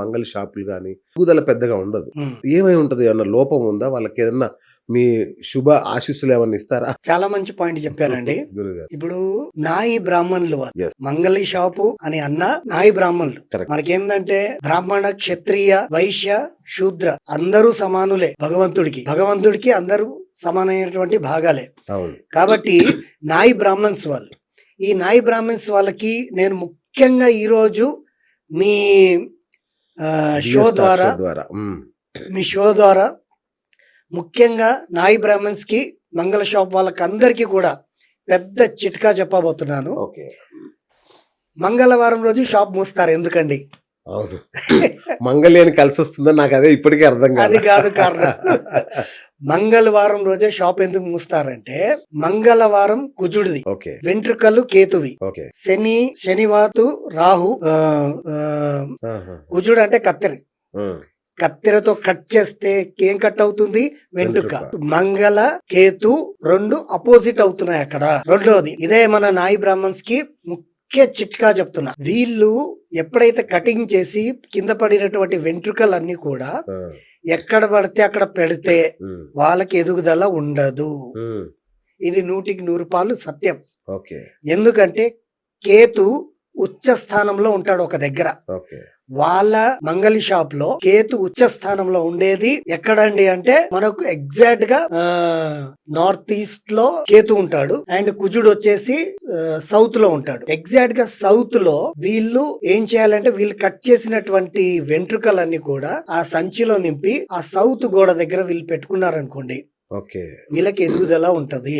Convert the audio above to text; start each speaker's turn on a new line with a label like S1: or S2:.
S1: మంగళ షాపులు కానీ ఎదుగుదల పెద్దగా ఉండదు. ఏమై ఉంటది? ఏమన్నా లోపం ఉందా? వాళ్ళకి ఏదన్నా మీ శుభ ఆశీస్సులు ఏమన్నా ఇస్తారా?
S2: చాలా మంచి పాయింట్ చెప్పారండి. ఇప్పుడు నాయి బ్రాహ్మణులు. మంగళి షాపు అని అన్న నాయి బ్రాహ్మణులు. మనకేందంటే బ్రాహ్మణ క్షత్రియ వైశ్య శూద్ర అందరూ సమానులే భగవంతుడికి. భగవంతుడికి అందరూ సమానమైనటువంటి భాగాలే. కాబట్టి నాయి బ్రాహ్మణ్స్ వాళ్ళు. ఈ నాయి బ్రాహ్మణ్స్ వాళ్ళకి నేను ముఖ్యంగా ఈరోజు మీ షో ద్వారా. మీ షో ద్వారా ముఖ్యంగా నాయి బ్రాహ్మణ్స్కి మంగళ షాప్ వాళ్ళకి అందరికీ కూడా పెద్ద చిట్కా చెప్పబోతున్నాను. మంగళవారం రోజు షాప్ మూస్తారు ఎందుకండి?
S1: అవును. కలిసి వస్తుందో నాకు అదే ఇప్పటికీ అర్థం
S2: అది
S1: కాదు
S2: కాదు కారణం. మంగళవారం రోజే షాప్ ఎందుకు మూస్తారంటే మంగళవారం కుజుడిది వెంట్రుకలు కేతువి. శని శనివాతు రాహు. కుజుడు అంటే కత్తెర. కత్తెరతో కట్ చేస్తే ఏం కట్ అవుతుంది? వెంట్రుక.
S1: వెంట్రుక.
S2: మంగళ కేతు రెండు అపోజిట్ అవుతున్నాయి అక్కడ. రెండోది ఇదే మన నాయి బ్రాహ్మణ్స్కి ముఖ్య చిట్కా చెప్తున్నా. వీళ్ళు ఎప్పుడైతే కటింగ్ చేసి కింద పడినటువంటి వెంట్రుకలన్నీ కూడా
S1: ఆ.
S2: ఎక్కడ పడితే అక్కడ పెడితే. వాళ్ళకి ఎదుగుదల ఉండదు. ఇది నూటికి నూరు పాలు సత్యం. ఎందుకంటే కేతు ఉచ్చ స్థానంలో ఉంటాడు ఒక దగ్గర. వాళ్ళ మంగళి షాప్లో కేతు ఉచ్చ స్థానంలో ఉండేది. ఎక్కడండి అంటే మనకు ఎగ్జాక్ట్గా నార్త్ ఈస్ట్లో కేతు ఉంటాడు. అండ్ కుజుడు వచ్చేసి సౌత్లో ఉంటాడు. ఎగ్జాక్ట్గా సౌత్లో వీళ్ళు ఏం చేయాలంటే వీళ్ళు కట్ చేసినటువంటి వెంట్రుకలన్నీ కూడా ఆ సంచిలో నింపి ఆ సౌత్ గోడ దగ్గర వీళ్ళు పెట్టుకున్నారనుకోండి.
S1: ఓకే.
S2: వీళ్ళకి ఎదుగుదల ఉంటది.